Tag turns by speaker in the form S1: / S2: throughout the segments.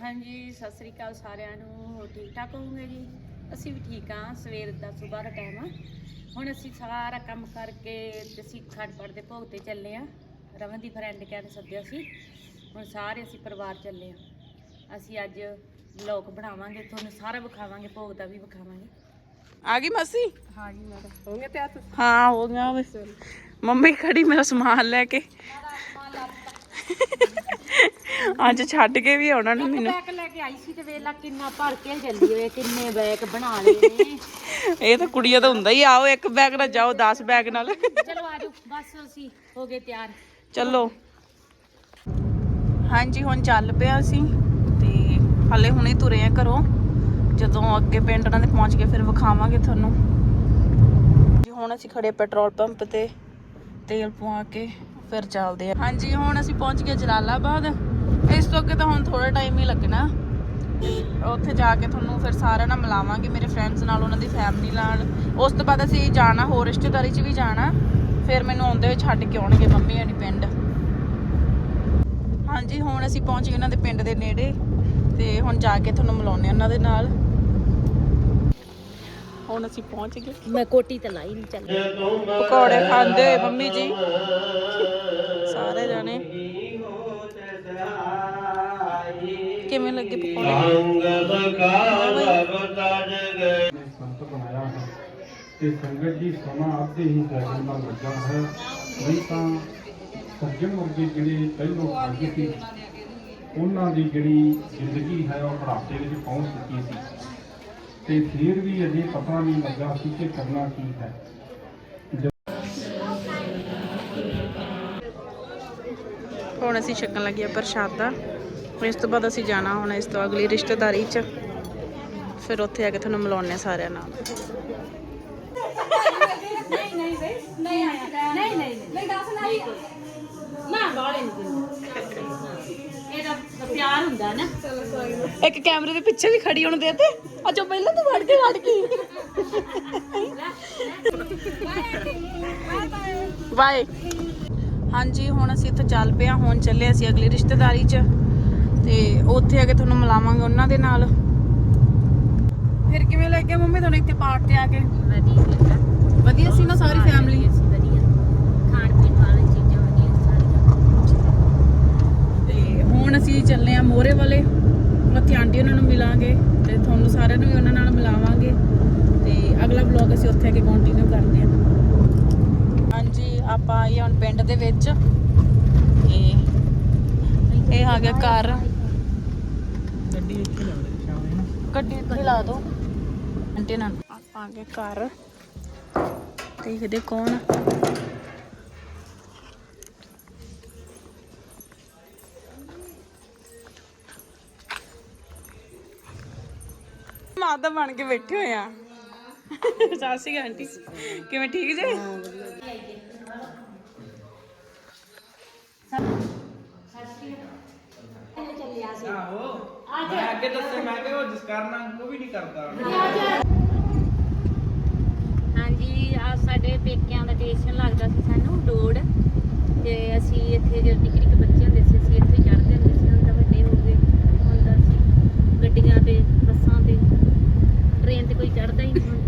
S1: ਹਾਂਜੀ ਸਤਿ ਸ੍ਰੀ ਅਕਾਲ ਸਾਰਿਆਂ ਨੂੰ। ਹੋਰ ਠੀਕ ਠਾਕ ਹੋਵੋਗੇ ਜੀ? ਅਸੀਂ ਵੀ ਠੀਕ ਹਾਂ ਸਵੇਰ ਦਾ ਸਵੇਰ ਦਾ ਟਾਈਮ ਆ। ਹੁਣ ਅਸੀਂ ਸਾਰਾ ਕੰਮ ਕਰਕੇ ਤੇ ਅਸੀਂ ਖੜ ਪੜ ਦੇ ਭੋਗ ਤੇ ਚੱਲੇ ਆ ਰਮਨ ਦੀ ਫਰੈਂਡ ਕਹਿੰਦੇ ਸੱਦਿਆ ਸੀ ਹੁਣ ਸਾਰੇ ਅਸੀਂ ਪਰਿਵਾਰ ਚੱਲੇ ਆ ਅਸੀਂ ਅੱਜ ਵਲੌਗ ਬਣਾਵਾਂਗੇ ਤੁਹਾਨੂੰ ਸਾਰਾ ਵਿਖਾਵਾਂਗੇ ਭੋਗ ਦਾ ਵੀ ਵਿਖਾਵਾਂਗੇ।
S2: ਆ ਗਈ ਮਾਸੀ?
S1: ਹਾਂਜੀ ਮੈਡਮ ਹੋ ਗਿਆ ਤਿਆਰ ਤੁਸੀਂ?
S2: ਹਾਂ ਹੋ ਗਿਆ ਬਸ ਮੰਮੀ ਖੜੀ ਮੇਰਾ ਸਮਾਨ ਲੈ ਕੇ। ਅੱਜ ਛੱਡ ਕੇ ਵੀ ਆਉਣਾ ਨੇ ਮੈਨੂੰ।
S1: ਬੈਗ ਲੈ ਕੇ ਆਈ ਸੀ ਤੇ ਵੇਲਾ ਕਿੰਨਾ ਭਰ ਕੇ ਚੱਲੀ ਵੇ ਕਿੰਨੇ ਬੈਗ ਬਣਾ ਲਏ ਨੇ।
S2: ਇਹ ਤਾਂ ਕੁੜੀਆਂ ਤਾਂ ਹੁੰਦਾ ਹੀ ਆਓ ਇੱਕ ਬੈਗ ਨਾਲ ਜਾਓ 10 ਬੈਗ ਨਾਲ।
S1: ਚਲੋ ਆਜੋ ਬਸ ਅਸੀਂ ਹੋ ਗਏ ਤਿਆਰ।
S2: ਚੱਲੋ। ਹਾਂਜੀ ਹੁਣ ਚੱਲ ਪਿਆ ਅਸੀਂ ਤੇ ਹਾਲੇ ਹੁਣੇ ਤੁਰੇ ਆ ਘਰੋਂ। ਜਦੋਂ ਅੱਗੇ ਪਿੰਡ ਉਹਨਾਂ ਦੇ ਪਹੁੰਚ ਕੇ ਫਿਰ ਵਿਖਾਵਾਂਗੇ ਤੁਹਾਨੂੰ। ਜੀ ਹੁਣ ਅਸੀਂ ਖੜੇ ਪੈਟਰੋਲ ਪੰਪ ਤੇ ਤੇਲ ਪਵਾ ਕੇ ਫਿਰ ਚੱਲਦੇ ਆ। ਹਾਂਜੀ ਹੁਣ ਅਸੀਂ ਪਹੁੰਚ ਗਏ ਜਲਾਲਾਬਾਦ। ਇਸ ਤੋਂ ਅੱਗੇ ਤਾਂ ਹੁਣ ਥੋੜਾ ਟਾਈਮ ਹੀ ਲੱਗਣਾ। ਉੱਥੇ ਜਾ ਕੇ ਤੁਹਾਨੂੰ ਫਿਰ ਸਾਰਿਆਂ ਨਾਲ ਮਿਲਾਵਾਂਗੇ ਮੇਰੇ ਫਰੈਂਡਸ ਨਾਲ ਉਹਨਾਂ ਦੀ ਫੈਮਿਲੀ ਨਾਲ। ਉਸ ਤੋਂ ਬਾਅਦ ਅਸੀਂ ਜਾਣਾ ਹੋਰ ਰਿਸ਼ਤੇਦਾਰੀ 'ਚ ਵੀ ਜਾਣਾ। ਫਿਰ ਮੈਨੂੰ ਆਉਂਦੇ ਹੋਏ ਛੱਡ ਕੇ ਆਉਣਗੇ ਮੰਮੀ ਹੋਣੀ ਪਿੰਡ। ਹਾਂਜੀ ਹੁਣ ਅਸੀਂ ਪਹੁੰਚ ਗਏ ਉਹਨਾਂ ਦੇ ਪਿੰਡ ਦੇ ਨੇੜੇ ਤੇ ਹੁਣ ਜਾ ਕੇ ਤੁਹਾਨੂੰ ਮਿਲਾਉਂਦੇ ਹਾਂ ਉਹਨਾਂ ਦੇ ਨਾਲ। ਹੁਣ ਅਸੀਂ ਪਹੁੰਚ ਗਏ।
S1: ਮੈਂ ਕੋਟੀ ਤੇ ਲਾਈ ਨਹੀਂ ਚੱਲ।
S2: ਪਕੌੜੇ ਖਾਂਦੇ ਮੰਮੀ ਜੀ। ਲੱਗੇ ਪਕੌੜੇ।
S3: ਸੰਤ ਬਣਾਇਆ ਹੈ ਤੇ ਸੰਗਤ ਜੀ ਸਮਾਂ ਆਪਦੇ ਹੀ ਸੈਕਿੰਡ ਦਾ ਲੱਗਾ ਹੈ। ਨਹੀਂ ਤਾਂ ਸੱਜਣ ਵਰਗੇ ਜਿਹੜੇ ਪਹਿਲੋਂ ਆਗੇ ਸੀ ਉਹਨਾਂ ਦੀ ਜਿਹੜੀ ਜ਼ਿੰਦਗੀ ਹੈ ਉਹ ਬੁਢਾਪੇ ਵਿੱਚ ਪਹੁੰਚ ਚੁੱਕੀ ਸੀ। ਤੇ ਫਿਰ ਵੀ ਅਜੇ ਪਤਾ ਨਹੀਂ ਲੱਗਾ ਸੀ ਕਿ ਕਰਨਾ ਕੀ ਹੈ।
S2: ਹੁਣ ਅਸੀਂ ਛਕਣ ਲੱਗੇ ਆ ਪ੍ਰਸ਼ਾਦਾ। ਇਸ ਤੋਂ ਬਾਅਦ ਅਸੀਂ ਜਾਣਾ ਹੁਣ ਇਸ ਤੋਂ ਅਗਲੀ ਰਿਸ਼ਤੇਦਾਰੀ 'ਚ। ਫਿਰ ਉੱਥੇ ਆ ਕੇ ਤੁਹਾਨੂੰ ਮਿਲਾਉਣੇ ਸਾਰਿਆਂ ਨਾਲ।
S1: ਨਹੀਂ ਨਹੀਂ ਨਹੀਂ ਨਹੀਂ ਨਹੀਂ ਨਹੀਂ ਦੱਸ ਨਹੀਂ ਨਾ ਬਾਲੇ ਨਹੀਂ ਇਹਦਾ ਪਿਆਰ ਹੁੰਦਾ ਨਾ
S2: ਇੱਕ ਕੈਮਰੇ ਦੇ ਪਿੱਛੇ ਵੀ ਖੜੀ ਹੋਣ ਦੇ ਤੇ। ਅਜੋ ਪਹਿਲਾਂ ਤੂੰ ਵੜ ਕੇ ਵੜ ਗਈ ਬਾਏ ਹਾਂਜੀ, ਹੁਣ ਅਸੀਂ ਇੱਥੇ ਚੱਲ ਪਏ ਹਾਂ, ਹੁਣ ਚੱਲੇ ਅਸੀਂ ਅਗਲੀ ਰਿਸ਼ਤੇਦਾਰੀ 'ਚ। ਤੇ ਉੱਥੇ ਆ ਕੇ ਤੁਹਾਨੂੰ ਮਿਲਾਵਾਂਗੇ ਉਹਨਾਂ ਦੇ ਨਾਲ। ਫਿਰ ਕਿਵੇਂ ਲੱਗਿਆ ਮੰਮੀ ਤੁਹਾਨੂੰ ਇੱਥੇ ਪਾਰਟ ਤੇ ਆ ਕੇ?
S1: ਵਧੀਆ ਲੱਗਾ
S2: ਵਧੀਆ ਸੀ ਨਾ ਸਾਰੀ ਫੈਮਿਲੀ
S1: ਵਧੀਆ। ਖਾਣ ਪੀਣ ਵਾਲੀ ਚੀਜ਼ਾਂ ਵਧੀਆ ਸਾਰੀਆਂ।
S2: ਤੇ ਹੁਣ ਅਸੀਂ ਚੱਲੇ ਆ ਮੋਰੇ ਵਾਲੇ। ਉੱਥੇ ਆਂਟੀ ਉਹਨਾਂ ਨੂੰ ਮਿਲਾਂਗੇ ਤੇ ਤੁਹਾਨੂੰ ਸਾਰਿਆਂ ਨੂੰ ਵੀ ਉਹਨਾਂ ਨਾਲ ਮਿਲਾਵਾਂਗੇ। ਤੇ ਅਗਲਾ ਵਲੌਗ ਅਸੀਂ ਉੱਥੇ ਆ ਕੇ ਕੰਟੀਨਿਊ ਕਰਦੇ ਹਾਂ। ਹਾਂਜੀ ਆਪਾਂ ਆਏ ਹੁਣ ਪਿੰਡ ਦੇ ਵਿੱਚ। ਤੇ ਇਹ ਆ ਗਿਆ ਘਰ।
S3: ਗੱਡੀ ਇੱਥੇ ਲਾ ਦੇ ਸ਼ਾਮੇ ਨਾ।
S2: ਗੱਡੀ ਇੱਥੇ ਲਾ ਦਿਓ ਆਂਟੀ ਨਾਲ ਆਪਾਂ ਆ ਗਏ ਘਰ। ਦੇਖਦੇ ਕੌਣ। ਮਾਤਾ ਬਣ ਕੇ ਬੈਠੇ ਹੋਏ ਆ। ਸਤਿ ਸ਼੍ਰੀ ਅਕਾਲ ਆਂਟੀ। ਕਿਵੇਂ ਠੀਕ ਜੇ?
S3: ਮੈਂ ਅੱਗੇ ਦੱਸੇ ਮੈਂ ਕਿ ਉਹ ਜਿਸ ਕਾਰਨ ਉਹ ਵੀ ਨਹੀਂ ਕਰਦਾ।
S1: ਹਾਂਜੀ ਆ ਸਾਡੇ ਪੇਕਿਆਂ ਦਾ ਸਟੇਸ਼ਨ ਲੱਗਦਾ ਸੀ ਸਾਨੂੰ ਡੋੜ ਤੇ ਅਸੀਂ ਇੱਥੇ ਜਦੋਂ ਨਿੱਕੇ ਨਿੱਕੇ ਬੱਚੇ ਹੁੰਦੇ ਸੀ ਅਸੀਂ ਇੱਥੇ ਚੜ੍ਹਦੇ ਹੁੰਦੇ ਸੀ ਹੁਣ ਤਾਂ ਵੱਡੇ ਹੋ ਗਏ। ਹੁਣ ਤਾਂ ਅਸੀਂ ਗੱਡੀਆਂ ਤੇ ਬੱਸਾਂ ਤੇ ਟ੍ਰੇਨ ਤੇ ਕੋਈ ਚੜ੍ਹਦਾ ਹੀ ਨਹੀਂ ਹੁਣ।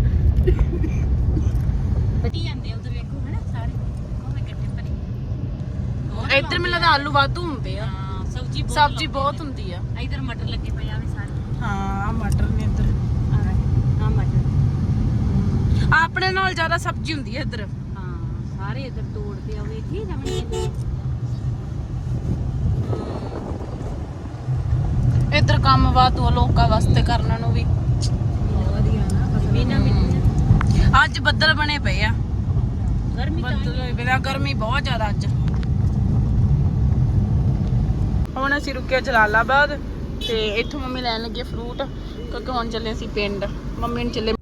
S1: ਵਧੀ ਜਾਂਦੇ ਉਧਰ ਵੇਖੋ ਹਨਾ ਸਾਰੇ। ਉਹ ਗੱਡੇ ਭਰੇ।
S2: ਇੱਧਰ ਮੈਨੂੰ ਲੱਗਦਾ ਆਲੂ ਵਾਧੂ ਹੁੰਦੇ ਆ।
S1: ਸਬਜ਼ੀ ਬਹੁਤ
S2: ਸਬਜ਼ੀ ਬਹੁਤ ਹੁੰਦੀ ਆ।
S1: ਇਧਰ ਮਟਰ ਲੱਗੇ ਪਏ ਆ ਵੀ ਸਾਰੇ।
S2: ਹਾਂ ਮਟਰ ਨੇ ਇੱਧਰ।
S1: ਆ ਮਟਰ।
S2: ਆਪਣੇ ਨਾਲ ਜ਼ਿਆਦਾ ਸਬਜ਼ੀ ਹੁੰਦੀ ਹੈ ਇੱਧਰ।
S1: ਹਾਂ ਸਾਰੇ ਇਧਰ ਤੋੜਦੇ ਆ ਵੇਖੀ ਰਮਣੀ
S2: ਇੱਧਰ ਕੰਮ ਵਾਧੂ ਆ ਲੋਕਾਂ ਵਾਸਤੇ ਕਰਨ ਨੂੰ ਵੀ।
S1: ਵਧੀਆ ਨਾ ਬਿਨਾ ਮਿੱਟੀ
S2: ਅੱਜ ਬੱਦਲ ਬਣੇ ਪਏ ਆ।
S1: ਗਰਮੀ ਤਾਂ
S2: ਬੱਦਲ ਹੋਏ ਗਰਮੀ ਬਹੁਤ ਜ਼ਿਆਦਾ ਅੱਜ। ਹੁਣ ਅਸੀਂ ਰੁਕੇ ਜਲਾਲਾਬਾਦ ਤੇ ਇੱਥੋਂ ਮੰਮੀ ਲੈਣ ਲੱਗੇ ਫਰੂਟ ਕਿਉਂਕਿ ਹੁਣ ਚੱਲੇ ਅਸੀਂ ਪਿੰਡ। ਮੰਮੀ ਨੂੰ ਚੱਲੇ